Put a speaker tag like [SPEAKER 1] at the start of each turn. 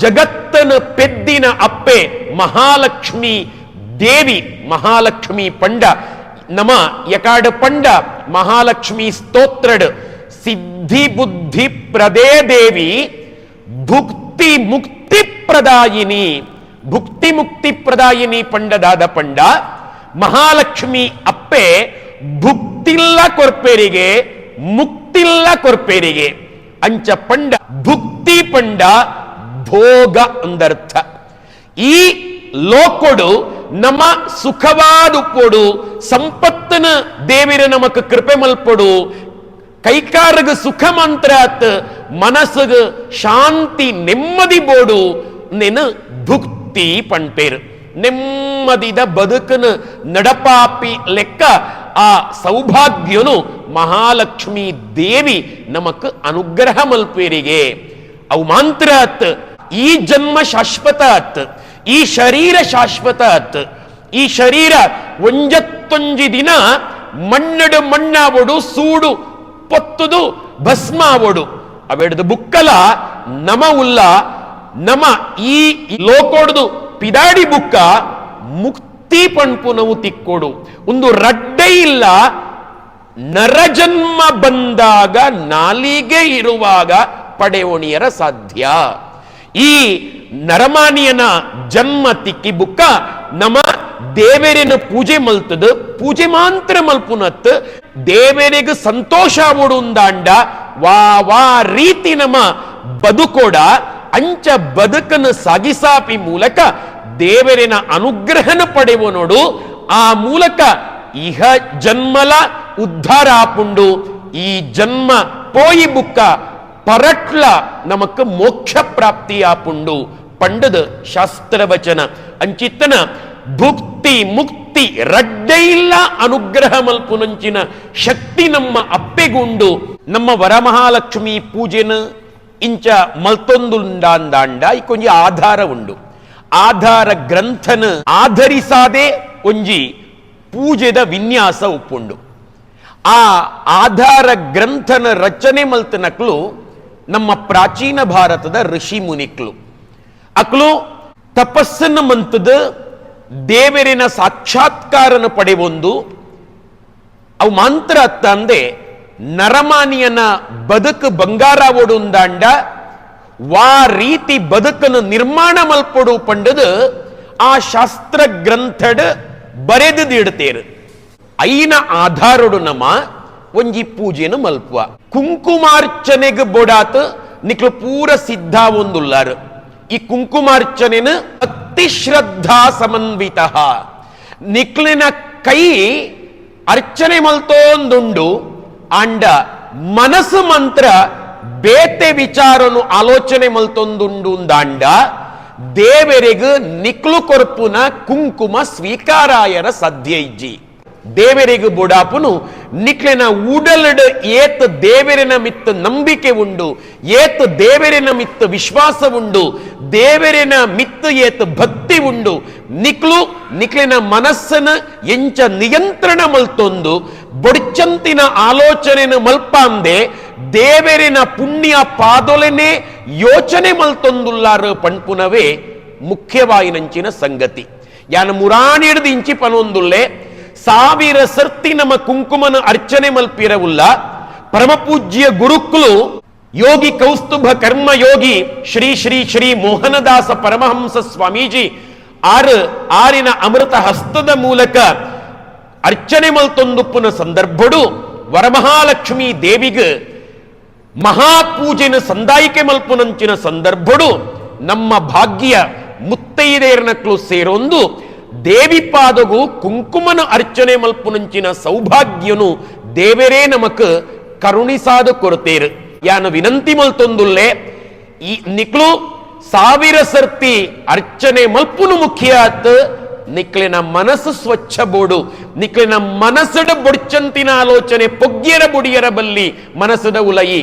[SPEAKER 1] ಜಗತ್ತನ ಪೆದ್ದಿನ ಅಪ್ಪೆ ಮಹಾಲಕ್ಷ್ಮಿ ದೇವಿ, ಮಹಾಲಕ್ಷ್ಮಿ ಪಂಡ, ನಮ ಯಕಾಡ ಪಂಡ, ಮಹಾಲಕ್ಷ್ಮಿ ಸ್ತೋತ್ರಡ್, ಸಿದ್ಧಿ ಬುದ್ಧಿ ಪ್ರದೇ ದೇವಿ, ಭುಕ್ತಿ ಮುಕ್ತಿ ಪ್ರದಾಯಿನಿ, ಭುಕ್ತಿ ಮುಕ್ತಿ ಪ್ರದಾಯಿನಿ ಪಂಡದಾದ ಪಂಡ, ಮಹಾಲಕ್ಷ್ಮಿ ಅಪ್ಪೆ ಭುಕ್ತಿಲ್ಲ ಕೊರ್ಪೇರಿಗೆ, ಮುಕ್ತಿಲ್ಲ ಕೊರ್ಪೇರಿಗೆ, ಅಂಚ ಪಂಡ ಭುಕ್ತಿ ಪಂಡ ಭೋಗ ಅಂದರ್ಥ. ಈ ಲೋಕೊಡು ನಮ್ಮ ಸುಖವಾದು ಕೊಡು ಸಂಪತ್ತನ ದೇವಿರ ನಮಕ್ ಕೃಪೆ ಮಲ್ಪಡು. ಕೈಕಾರಗ ಸುಖ ಮಂತ್ರ ಮನಸ್ಸಗ ಶಾಂತಿ ನೆಮ್ಮದಿ ಬೋಡು. ನೆನ ಭುಕ್ತಿ ಪಂಪೇರು ನೆಮ್ಮದಿದ ಬದುಕನ ನಡಪಾಪಿ ಲೆಕ್ಕ ಆ ಸೌಭಾಗ್ಯನು ಮಹಾಲಕ್ಷ್ಮಿ ದೇವಿ ನಮಕ್ ಅನುಗ್ರಹ ಮಲ್ಪೇರಿಗೆ. ಅವು ಮಾಂತ್ರ ಅತ್ ಈ ಜನ್ಮ ಶಾಶ್ವತ ಅತ್, ಈ ಶರೀರ ಶಾಶ್ವತ ಅತ್, ಈ ಶರೀರ ಒಂಜತ್ತೊಂಜಿ ದಿನ ಮಣ್ಣಡು ಮಣ್ಣಾವಡು, ಸೂಡು ಪೊತ್ತುದು ಭಸ್ಮಾವಡು. ಅವೆಡ್ದು ಬುಕ್ಕಲ, ನಮ ಉಲ್ಲ, ನಮ ಈ ಲೋಕೋಡ್ದು ಪಿದಾಡಿ ಬುಕ್ಕ ಮುಕ್ತಿ ಪಣ್ಪುನವು ತಿಕ್ಕೊಡು. ಒಂದು ರಡ್ಡೆ ಇಲ್ಲ ನರಜನ್ಮ ಬಂದಾಗ ನಾಲಿಗೆ ಇರುವಾಗ ಪಡೆಯೋಣಿಯರ ಸಾಧ್ಯ. ಈ ನರಮಾನಿಯನ ಜನ್ಮ ತಿಕ್ಕಿ ಬುಕ್ಕ ನಮ ದೇವೇರಿನ ಪೂಜೆ ಮಲ್ತದ, ಪೂಜೆ ಮಾಂತ್ರ ಮಲ್ಪುನತ್ ದೇವರಿಗೆ ಸಂತೋಷ ಉಡುಂದಾಂಡ ವಾ ವಾ ರೀತಿ ನಮ ಬದುಕೋಡ, ಅಂಚ ಬದುಕನ್ನು ಸಾಗಿಸಾಪಿ ಮೂಲಕ ದೇವರಿನ ಅನುಗ್ರಹನ ಪಡೆಯುವ ನೋಡು, ಆ ಮೂಲಕ ಇಹ ಜನ್ಮಲ ಉದ್ಧಾರ ಆಪುಂಡು, ಈ ಜನ್ಮ ಪೋಯಿ ಬುಕ್ಕ ಪರಟ್ಲ ನಮಕ್ ಮೋಕ್ಷ ಪ್ರಾಪ್ತಿ ಆಪುಂಡು ಪಂಡದ ಶಾಸ್ತ್ರವಚನ. ಅಂಚಿತ್ತನ, ಭುಕ್ತಿ ಮುಕ್ತಿ ರಡ್ಡೆ ಇಲ್ಲ ಅನುಗ್ರಹ ಮಲ್ಪುನಂಚಿನ ಶಕ್ತಿ ನಮ್ಮ ಅಪ್ಪೆಗುಂಡು. ನಮ್ಮ ವರಮಹಾಲಕ್ಷ್ಮಿ ಪೂಜೆನ ಇಂಚ ಮಲ್ತೊಂದುಂಡಾಂದಾಂಡ ಇಕೊಂಜಿ ಆಧಾರ ಉಂಡು. ಆಧಾರ ಗ್ರಂಥನ ಆಧರಿಸಾದೆ ಒಂಜಿ ಪೂಜೆದ ವಿನ್ಯಾಸ ಉಪ್ಪುಂಡು. ಆ ಆಧಾರ ಗ್ರಂಥನ ರಚನೆ ಮಲ್ತನಕ್ಲು ನಮ್ಮ ಪ್ರಾಚೀನ ಭಾರತದ ಋಷಿ ಮುನಿಕ್ಲು ಅಕ್ಲು ತಪಸ್ಸನ್ನು ಮಂತದ ದೇವರಿನ ಸಾಕ್ಷಾತ್ಕಾರನ ಪಡೆವೊಂದು ಅವು ಮಾಂತ್ರ ಅತ್ತ ಅಂದೆ, ನರಮಾನಿಯನ ಬದುಕು ಬಂಗಾರ ಒಡುಂದಾಂಡ ವಾ ರೀತಿ ಬದುಕನ್ನು ನಿರ್ಮಾಣ ಮಲ್ಪಡು ಪಂಡದು, ಆ ಶಾಸ್ತ್ರ ಗ್ರಂಥಡ್ ಬರೆದಿಡ್ತೇರು ಐನ ಆಧಾರಡು ನಮ ಒಂಜಿ ಪೂಜೆನು ಮಲ್ಪುವ. ಕುಂಕುಮಾರ್ಚನೆಗೆ ಬೊಡಾತ್ ನಿಕ್ಲು ಪೂರ ಸಿದ್ಧ ಒಂದುಲ್ಲಾರು. ಈ ಕುಂಕುಮಾರ್ಚನೆನ ಅತಿ ಶ್ರದ್ಧಾ ಸಮನ್ವಿತ. ನಿಕ್ಲಿನ ಕೈ ಅರ್ಚನೆ ಮಲ್ತೋಂದುಂಡು, ಅಂಡ ಮನಸ್ಸು ಮಂತ್ರ ಬೇತೆ ವಿಚಾರನು ಆಲೋಚನೆ ಮಲ್ತೊಂದುಂಡು ದಾಂಡ ದೇವರಿಗ ನಿಕ್ಲು ಕೊರ್ಪುನ ಕುಂಕುಮ ಸ್ವೀಕಾರಾಯರ ಸದ್ಯ ಇಜ್ಜಿ ದೇವರಿಗೆ ಬುಡಾಪುನು, ನಿಕ್ಲೆನ ಉಡಲಡ ಏತ ದೇವರಿನ ಮಿತ್ತ ನಂಬಿಕೆ ಉಂಡು, ಏತ ದೇವರಿನ ಮಿತ್ತ ವಿಶ್ವಾಸ ಉಂಡು, ದೇವರಿನ ಮಿತ್ತ ಏತ ಭಕ್ತಿ ಉಂಡು. ನಿಕ್ಲು, ನಿಕ್ಲಿನ ಮನಸ್ಸನ ಎಂಚ ನಿಯಂತ್ರಣ ಮಲ್ತೊಂದು, ಬೊಡ್ಚಂತಿನ ಆಲೋಚನೆನ ಮಲ್ಪಾಂದೆ, ದೇವರಿನ ಪುಣ್ಯ ಪಾದೊಲೆನೆ ಯೋಚನೆ ಮಲ್ತೊಂದುಲ್ಲಾರ ಪಣ್ಪುನವೇ ಮುಖ್ಯವಾಯಿನಂಚಿನ ಸಂಗತಿ. ಯಾನ ಮುರಾಣಿಡ್ದು ಇಂಚಿ ಪನೊಂದುಲ್ಲೆ ಸಾವಿರ ಸರ್ತಿ ನಮ್ಮ ಕುಂಕುಮನ ಅರ್ಚನೆ ಮಲ್ಪಿರವುಲ್ಲ. ಪರಮಪೂಜ್ಯ ಗುರುಕುಲು ಯೋಗಿ ಕೌಸ್ತುಭ ಕರ್ಮ ಯೋಗಿ ಶ್ರೀ ಶ್ರೀ ಶ್ರೀ ಮೋಹನದಾಸ ಪರಮಹಂಸ ಸ್ವಾಮೀಜಿ ಆರು ಆರಿನ ಅಮೃತ ಹಸ್ತದ ಮೂಲಕ ಅರ್ಚನೆ ಮಲ್ತೊಂದುಪ್ಪುನ ಸಂದರ್ಭಡು ವರಮಹಾಲಕ್ಷ್ಮಿ ದೇವಿಗೆ ಮಹಾಪೂಜೆನ ಸಂದಾಯಿಕೆ ಮಲ್ಪುನಂಚಿನ ಸಂದರ್ಭಡು ನಮ್ಮ ಭಾಗ್ಯ ಮುತ್ತೈದೆಯರ್ನಕ್ಲು ಸೇರೊಂದು ದೇವಿ ಪಾದಗು ಕುಂಕುಮನ ಅರ್ಚನೆ ಮಲ್ಪುನಂಚಿನ ಸೌಭಾಗ್ಯನು ದೇವರೇ ನಮಕ್ ಕರುಣಿಸಾದ ಕೊರತೇರು. ಯಾನ ವಿನಂತಿ ಮಲ್ತೊಂದುಲ್ಲೆ, ಈ ನಿಕ್ಲು ಸಾವಿರ ಸರ್ತಿ ಅರ್ಚನೆ ಮಲ್ಪುನು ಮುಖ್ಯ ಆತ್ ನಿಕ್ಲಿನ ಮನಸ್ಸು ಸ್ವಚ್ಛ ಬೋಡು. ನಿಕ್ಲಿನ ಮನಸ್ಸಡ ಬೊಡ್ಚಂತಿನ ಆಲೋಚನೆ ಪೊಗ್ಗ್ಯರ ಬುಡಿಯರ ಬಲ್ಲಿ ಮನಸ್ಸದ ಉಲಯಿ.